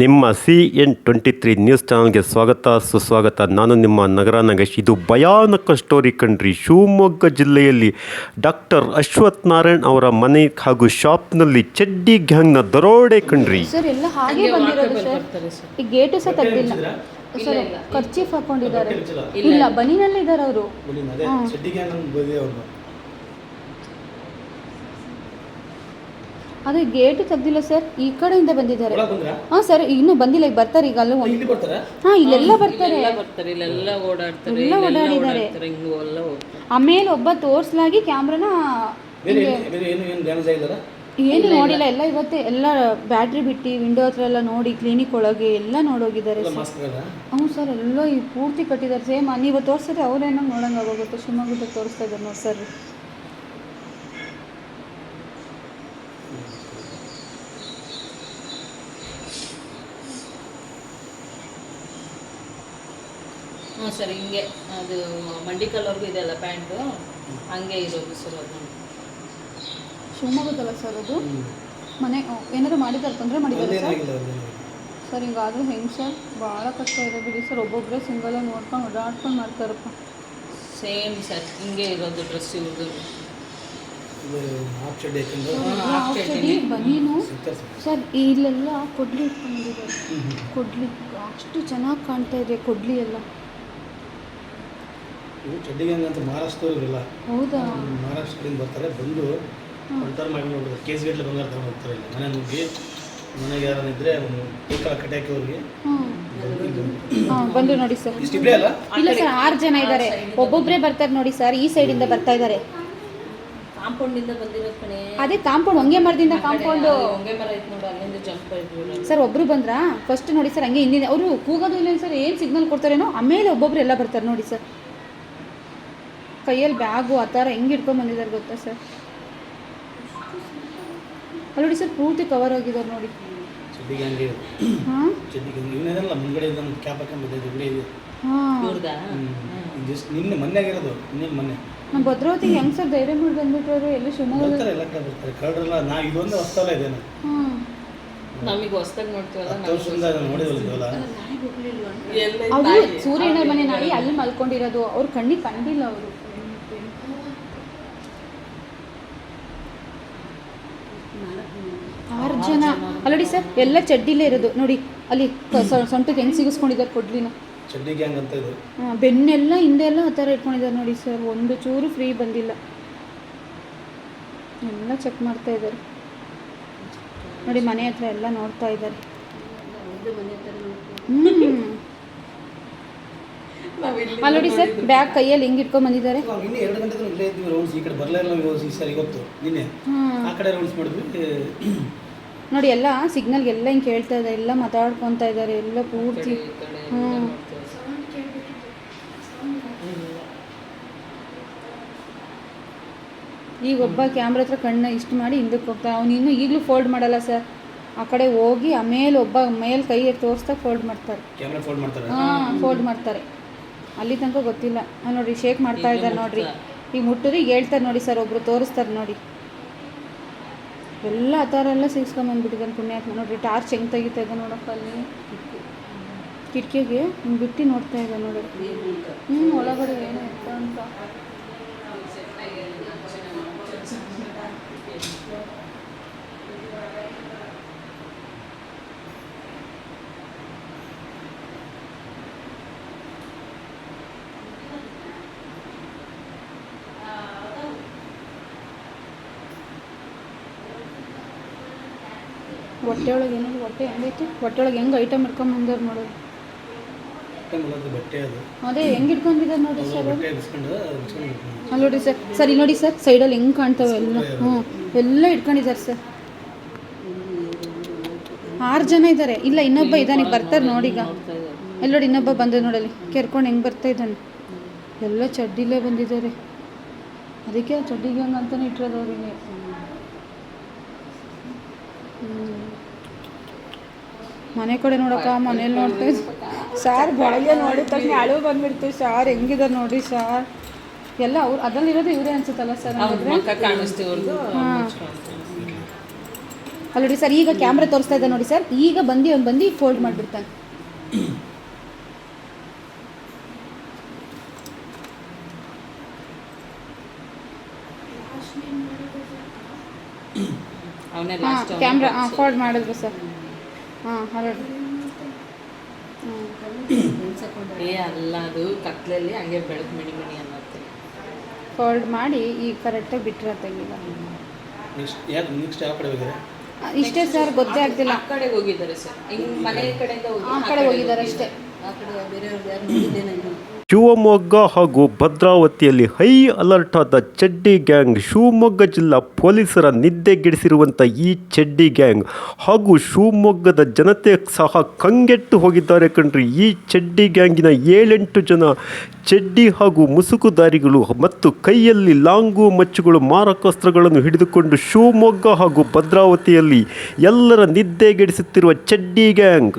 ನಿಮ್ಮ C N twenty three news ಚಾನಲ್ಗೆ ಸ್ವಾಗತ ಸುಸ್ವಾಗತ. ನಾನು ನಿಮ್ಮ ನಗರ ನಗೇಶ್. ಇದು ಭಯಾನಕ ಸ್ಟೋರಿ ಕಣ್ರಿ. ಶಿವಮೊಗ್ಗ ಜಿಲ್ಲೆಯಲ್ಲಿ ಡಾಕ್ಟರ್ ಅಶ್ವಥ್ ನಾರಾಯಣ್ ಅವರ ಮನೆ ಹಾಗೂ ಶಾಪ್ನಲ್ಲಿ ಚಡ್ಡಿ ಗ್ಯಾಂಗ್ನ ದರೋಡೆ ಕಣ್ರಿ. ಸರ್ ಎಲ್ಲ ಹಾಗೆ ಬಂದಿರೋದು ಸರ್. ಈ ಗೇಟು ಸಹ ತೆಗ್ದಿಲ್ಲ. ಸರ್ ಖರ್ಚೀಫ್ ಹಾಕೊಂಡಿದ್ದಾರೆ. ಇಲ್ಲ ಬನಿನಲ್ಲಿ ಇದ್ದಾರೆ ಅವರು. ಅದೇ ಗೇಟ್ ತೆಗ್ದಿಲ್ಲ ಸರ್ ಈ ಕಡೆಯಿಂದ ಬಂದಿದ್ದಾರೆ. ಹಾ ಸರ್ ಇನ್ನೂ ಬಂದಿಲ್ಲ ಈಗ ಬರ್ತಾರೆ ಈಗ ಅಲ್ಲೂ ಹಾ ಬರ್ತಾರ? ಹಾಂ ಇಲ್ಲೆಲ್ಲ ಬರ್ತಾರೆ. ಬರ್ತಾರೆ ಇಲ್ಲೆಲ್ಲ ಓಡಾಡ್ತಾರೆ ಎಲ್ಲ ಓಡಾಡಿದ್ದಾರೆ. ಆಮೇಲೆ ಒಬ್ಬ ತೋರಿಸ್ಲಾಗಿ ಕ್ಯಾಮ್ರಾನ ಏನು- ಏನು ಏನು ಡ್ಯಾಮೇಜ್ ಆಗಿದಾರ? ಏನು ನೋಡಿಲ್ಲ ಎಲ್ಲ ಇವತ್ತೇ ಎಲ್ಲ ಬ್ಯಾಟ್ರಿ ಬಿಟ್ಟು ವಿಂಡೋ ಹತ್ರ ಎಲ್ಲ ನೋಡಿ ಕ್ಲಿನಿಕ್ ಒಳಗೆ ಎಲ್ಲ ನೋಡೋಗಿದ್ದಾರೆ ಹ್ಞೂ ಸರ್ ಎಲ್ಲ ಈ ಪೂರ್ತಿ ಕಟ್ಟಿದ್ದಾರೆ. ಸೇಮ್ ನೀವು ತೋರಿಸಿದ್ರೆ ಅವ್ರೇನೋ ನೋಡಂಗೆ ಆಗೋಗುತ್ತೆ. ಶಿವಮೊಗ್ಗದಾಗ ತೋರಿಸ್ತಾ ಇದ್ದಾರೆ ನೋಡಿ ಸರ್ ಹ್ಞೂ ಸರ್ ಹಿಂಗೆ. ಅದು ಮಂಡಿಕಲ್ವರೆಗೂ ಇದೆಯಲ್ಲ ಪ್ಯಾಂಟು? ಹಂಗೆ ಇರೋದು ಸರ್ ಅದು. ಶಿವಮೊಗ್ಗದಲ್ಲ ಸರ್ ಅದು? ಮನೆ ಏನಾದ್ರು ಮಾಡಿದ್ದಾರೆ ತೊಂದರೆ ಮಾಡಿದ್ದಾರೆ ಸರ್? ಸರ್ ಹಿಂಗಾದ್ರೂ ಹೆಂಗೆ ಸರ್? ಭಾಳ ಕಷ್ಟ ಇದೆ ಬಿಡಿ ಸರ್ ಒಬ್ಬೊಬ್ಬರೇ ಸಿಂಗಲ್ ನೋಡ್ಕೊಂಡು ಓಡಾಡ್ಕೊಂಡು ಮಾಡ್ತಾರಪ್ಪ. ಸೇಮ್ ಸರ್ ಹಿಂಗೆ ಇರೋದು ಡ್ರೆಸ್ ಇವ್ರದ್ದು ಔಷಧಿ ಬನೀನು ಸರ್ ಇಲ್ಲೆಲ್ಲ ಕೊಡ್ಲಿ ಇಟ್ಕೊಂಡಿದ್ದಾರೆ ಕೊಡ್ಲಿ ಅಷ್ಟು ಚೆನ್ನಾಗಿ ಕಾಣ್ತಾ ಇದೆ ಕೊಡ್ಲಿ ಎಲ್ಲ. ಇವು ಚಡ್ಡಿಗೆ ಅಂತ ಮಹಾರಾಷ್ಟ್ರದವ್ರಿಲ್ಲ ಹೌದಾ? ಮಹಾರಾಷ್ಟ್ರದಿಂದ ಬರ್ತಾರೆ ಬಂದು ಅಂತರ ಮಾಡಿ ನೋಡಿದ್ರೆ ಕೇಸ್ ಗಟ್ಟಲೆ ಬಂಗಾರ ತಗೊಂಡು ಹೋಗ್ತಾರೆ ಇಲ್ಲಿ. ಮನೆ ನುಗ್ಗಿ ಮನೆಗೆ ಯಾರನ್ನ ಇದ್ರೆ ಟೀಕಲ ಕಟ್ಟಾಕಿ ಅವ್ರಿಗೆ ಬಂದು ನೋಡಿ ಸರ್. ಇಷ್ಟಿಬ್ರೇ ಅಲ್ಲ? ಇಲ್ಲ ಸರ್ ಆರು ಜನ ಇದ್ದಾರೆ. ಒಬ್ಬೊಬ್ಬರೇ ಬರ್ತಾರೆ ನೋಡಿ ಸರ್ ಈ ಸೈಡಿಂದ ಬರ್ತಾ ಇದ್ದಾರೆ. ಕಾಂಪೌಂಡಿಂದ ಬಂದಿರೋ ಕಣೆ. ಅದೇ ಕಾಂಪೌಂಡ್ ಹೊಂಗೆ ಮರದಿಂದ ಕಾಂಪೌಂಡ್. ಹೊಂಗೆ ಮರ ಐತೆ ನೋಡು ಅಲ್ಲಿಂದ ಜಂಪ್ ಆಯ್ತು ಸರ್ ಒಬ್ರು ಬಂದ್ರಾ? ಫಸ್ಟ್ ನೋಡಿ ಸರ್ ಹಂಗೆ ಹಿಂದಿನ ಅವರು ಕೂಗೋದು ಇಲ್ಲ ಸರ್ ಏನು ಸಿಗ್ನಲ್ ಕೊಡ್ತಾರೇನೋ? ಆಮೇಲೆ ಒಬ್ಬೊಬ್ರು ಎಲ್ಲ ಬರ್ತಾರೆ ನೋಡಿ ಸರ್. ಕೈಯಲ್ಲಿ ಬ್ಯಾಗು ಆ ಥರ ಹೆಂಗೆ ಇಟ್ಕೊಂಡ್ ಬಂದಿದ್ದಾರೆ ಗೊತ್ತಾ ಸರ್? ಅಲ್ಲಿ ನೋಡಿ ಸರ್ ಪೂರ್ತಿ ಕವರ್ ಆಗಿದ್ದಾರೆ ನೋಡಿ. ಹಾಂ? ಇವ್ರದಾ? ಜಸ್ಟ್ ನಿನ್ನೆ ಮೊನ್ನೆ ಆಗಿರೋದು ನಿನ್ನೆ ಮೊನ್ನೆ. ನಮ್ಮ ಭದ್ರಾವತಿ ಹೆಂಗ್ ಸರ್ ಧೈರ್ಯ ಮಾಡಿ ಬಂದ್ಬಿಟ್ರು ಎಲ್ಲಿ ಬರ್ತಾರೆ ಎಲ್ಲ ಕಡೆ ಬರ್ತಾರೆ. ಕಳ್ಳರೆಲ್ಲ ನಾ ಇದೊಂದು ಹೊಸ್ತಲ್ಲ ಇದೆ ಹಾಂ ನಮಗೆ ಹೊಸ್ದಾಗಿ ನೋಡ್ತೀವಲ್ಲ ಹತ್ತು ವರ್ಷದಿಂದ ನೋಡಿದ್ವಲ್ಲ ಇದೆಲ್ಲ ಎಲ್ಲ ಅದು ಸೂರ್ಯನ ಮನೆ ನಾಯಿ ಅಲ್ಲಿ ಮಲ್ಕೊಂಡಿರೋದು. ಅವ್ರ ಕಣ್ಣಿಗೆ ಕಂಡಿಲ್ಲ ಅವರು. ಆರು ಜನ ಅಲ್ಲಡಿ ಸರ್ ಎಲ್ಲ ಚಡ್ಡಿಲೇ ಇರೋದು. ನೋಡಿ ಅಲ್ಲಿ ಕ- ಸೊಂಟಕ್ಕೆ ಹೆಂಗ್ ಸಿಗಿಸ್ಕೊಂಡಿದ್ದಾರೆ ಕೊಡ್ಲಿನ. ಚಡ್ಡಿ ಗ್ಯಾಂಗ್ ಅಂತ ಇದು. ಆ, ಬೆನ್ನೆಲ್ಲ ಹಿಂದೆಲ್ಲ ಆ ಥರ ಇಟ್ಕೊಂಡಿದ್ದಾರೆ ನೋಡಿ ಸರ್. ಒಂದು ಚೂರು ಫ್ರೀ ಬಂದಿಲ್ಲ. ಎಲ್ಲ ಚೆಕ್ ಮಾಡ್ತಾ ಇದ್ದಾರೆ. ನೋಡಿ ಮನೆ ಹತ್ರ ಎಲ್ಲ ನೋಡ್ತಾ ಇದ್ದಾರೆ. ಹ್ಮ್. ಅಲ್ಲಿ ನೋಡಿ ಸರ್ ಬ್ಯಾಗ್ ಕೈಯಲ್ಲಿ ಹಿಂಗೆ ಇಟ್ಕೊಂಡ್ ಬಂದಿದ್ದಾರೆ? ನಾವು ಇನ್ನೇ ಎರಡು ಗಂಟೆ ತನಕ ಇಲ್ಲೇ ಇದ್ವಿ ರೌಂಡ್ಸ್ ಈ ಕಡೆ ಬರಲೇ ಇಲ್ಲ ನಾವು ಈ ಸರಿ ಇವತ್ತು ನಿನ್ನೆ ಹ್ಮ್. ಆ ಕಡೆ ರೌಂಡ್ಸ್ ಮಾಡಿದ್ವಿ. ನೋಡಿ ಎಲ್ಲ ಸಿಗ್ನಲ್ ಎಲ್ಲ ಹಿಂಗೆ ಕೇಳ್ತಾ ಇದ್ದಾರೆ. ಎಲ್ಲ ಮಾತಾಡ್ಕೊತಾ ಇದ್ದಾರೆ. ಎಲ್ಲ ಪೂರ್ತಿ ಹ್ಞೂ ಈಗ ಒಬ್ಬ ಕ್ಯಾಮ್ರ ಹತ್ರ ಕಣ್ಣ ಇಷ್ಟು ಮಾಡಿ ಹಿಂದಕ್ಕೆ ಹೋಗ್ತಾ ಅವ್ನು ಇನ್ನೂ ಈಗಲೂ ಫೋಲ್ಡ್ ಮಾಡಲ್ಲ ಸರ್. ಆ ಕಡೆ ಹೋಗಿ ಆಮೇಲೆ ಒಬ್ಬ ಮೇಲೆ ಕೈ ತೋರಿಸ್ತಾ ಫೋಲ್ಡ್ ಮಾಡ್ತಾರೆ. ಕ್ಯಾಮ್ರಾ ಫೋಲ್ಡ್ ಮಾಡ್ತಾರೆ? ಹಾಂ ಫೋಲ್ಡ್ ಮಾಡ್ತಾರೆ. ಅಲ್ಲಿ ತನಕ ಗೊತ್ತಿಲ್ಲ. ನೋಡ್ರಿ ನೋಡಿ ಶೇಕ್ ಮಾಡ್ತಾ ಇದ್ದಾರೆ ನೋಡ್ರಿ. ಈಗ ಮುಟ್ಟಿದ್ರೆ ಹೇಳ್ತಾರೆ ನೋಡಿ ಸರ್ ಒಬ್ರು ತೋರಿಸ್ತಾರೆ ನೋಡಿ. ಎಲ್ಲ ಆ ಥರ ಎಲ್ಲ ಸಿಗಿಸ್ಕೊಂಬಂದ್ಬಿಟ್ಟಿದ್ದಾನೆ ಪುಣ್ಯಾತ್ಮ. ನೋಡ್ರಿ ಟಾರ್ಚ್ ಹೆಂಗೆ ತೆಗಿತಾ ಇದೆ ನೋಡಪ್ಪ ಅಲ್ಲಿ. ಕಿಟಕಿಗೆ ಹಿಂಗೆ ಬಿಟ್ಟು ನೋಡ್ತಾ ಇದ್ದ ನೋಡಿ ಹ್ಞೂ ಒಳಗಡೆ ಏನು ಇತ್ತು ಅಂತ. ಹೊಟ್ಟೆ ಒಳಗೆ ಏನಾದ್ರು ಹೊಟ್ಟೆ ಹೆಂಗೈತೆ? ಹೊಟ್ಟೆ ಒಳಗೆ ಹೆಂಗೆ ಐಟಮ್ ಇಟ್ಕೊಂಬಂದಾರ ನೋಡೋದು ಟೈಮಲ್ಲಿ ಬಟ್ಟೆ ಅದು. ಹೆಂಗೆ ಇಟ್ಕೊಂಡಿದ್ದಾರೆ ನೋಡಿ ಸರ್? ಅಲ್ಲಿ ನೋಡಿ ಸರ್. ಸರಿ ನೋಡಿ ಸರ್. ಸೈಡಲ್ಲಿ ಹೆಂಗೆ ಕಾಣ್ತಾವೆ ಎಲ್ಲ? ಹ್ಞೂ ಎಲ್ಲ ಇಟ್ಕೊಂಡಿದ್ದಾರೆ ಸರ್. ಆರು ಜನ ಇದ್ದಾರೆ. ಇಲ್ಲ, ಇನ್ನೊಬ್ಬ ಇದ್ದಾನೆ ಬರ್ತಾರೆ ನೋಡಿಗ. ಎಲ್ಲ ನೋಡಿ, ಇನ್ನೊಬ್ಬ ಬಂದ ನೋಡಲ್ಲಿ. ಕೇರ್ಕೊಂಡು ಹೆಂಗೆ ಬರ್ತಾ ಇದ್ದಾನೆ. ಎಲ್ಲ ಚಡ್ಡಿಲೇ ಬಂದಿದ್ದಾರೆ. ಅದಕ್ಕೆ ಚಡ್ಡಿಗೆ ಹಂಗೆ ಅಂತಾನೆ ಇಟ್ಟಿರೋದು ಅವರಿಗೆ. ಮನೆ ಕಡೆ ನೋಡಕ್ಕ ಮನೇಲಿ ನೋಡ್ತೀವಿ ಸಾರ್ ಬೆಳಗ್ಗೆ ನೋಡಿದ ತಕ್ಷಣ ಅಳು ಬಂದ್ಬಿಡ್ತೀವಿ ಸಾರ್. ಹೆಂಗಿದ್ದಾರೆ ನೋಡಿ ಸಾರ್. ಎಲ್ಲ ಅವ್ರು ಅದರಲ್ಲಿರೋದು ಇವರೇ ಅನ್ಸುತ್ತಲ್ಲ ಸರ್ ಅಲ್ಲಡಿ ಸರ್ ಈಗ ಕ್ಯಾಮ್ರಾ ತೋರಿಸ್ತಾ ಇದೆ ನೋಡಿ ಸರ್ ಈಗ ಬಂದು ಅವ್ನು ಬಂದು ಫೋಲ್ಡ್ ಮಾಡಿಬಿಡ್ತಾನೆ ಕ್ಯಾಮ್ರಾ ಹಾಂ ಫೋಲ್ಡ್ ಮಾಡಿದ್ರು ಸರ್. ಹಾಂ ಹರಡು. ಏ ಅಲ್ಲ ಅದು ಕತ್ಲಲ್ಲಿ ಹಂಗೆ ಬೆಳಕು ಮಿಣಿ ಮಿಣಿ ಅನ್ನತ್ತೆ ಫೋಲ್ಡ್ ಮಾಡಿ ಈಗ ಕರೆಕ್ಟಾಗಿ ಬಿಟ್ಟರೆ ತೆಗಿಲ್ಲ. ನೆಕ್ಸ್ಟ್ ಯಾಕೆ ನೆಕ್ಸ್ಟ್ ಯಾವ ಕಡೆ ಇಷ್ಟೇ ಸರ್ ಗೊತ್ತೇ ಆಗ್ತಿಲ್ಲ. ಆ ಕಡೆ ಹೋಗಿದ್ದಾರೆ ಸರ್. ಹಿಂಗ್ ಮನೆ ಕಡೆಯಿಂದ ಹೋಗಿ ಆ ಕಡೆ ಹೋಗಿದ್ದಾರೆ ಅಷ್ಟೇ. ಆ ಕಡೆ ಬೇರೆಯವ್ರದ್ದು ಯಾರು ನೋಡಿದ್ದೇನೆ ಶಿವಮೊಗ್ಗ ಹಾಗೂ ಭದ್ರಾವತಿಯಲ್ಲಿ ಹೈ ಅಲರ್ಟ್ ಆದ ಚಡ್ಡಿ ಗ್ಯಾಂಗ್ ಶಿವಮೊಗ್ಗ ಜಿಲ್ಲಾ ಪೊಲೀಸರ ನಿದ್ದೆಗೆಡಿಸಿರುವಂಥ ಈ ಚಡ್ಡಿ ಗ್ಯಾಂಗ್ ಹಾಗೂ ಶಿವಮೊಗ್ಗದ ಜನತೆ ಸಹ ಕಂಗೆಟ್ಟು ಹೋಗಿದ್ದಾರೆ ಕಣ್ರಿ. ಈ ಚಡ್ಡಿ ಗ್ಯಾಂಗಿನ ಏಳೆಂಟು ಜನ ಚಡ್ಡಿ ಹಾಗೂ ಮುಸುಕುದಾರಿಗಳು ಮತ್ತು ಕೈಯಲ್ಲಿ ಲಾಂಗು ಮಚ್ಚುಗಳು ಮಾರಕಾಸ್ತ್ರಗಳನ್ನು ಹಿಡಿದುಕೊಂಡು ಶಿವಮೊಗ್ಗ ಹಾಗೂ ಭದ್ರಾವತಿಯಲ್ಲಿ ಎಲ್ಲರ ನಿದ್ದೆಗೆಡಿಸುತ್ತಿರುವ ಚಡ್ಡಿ ಗ್ಯಾಂಗ್.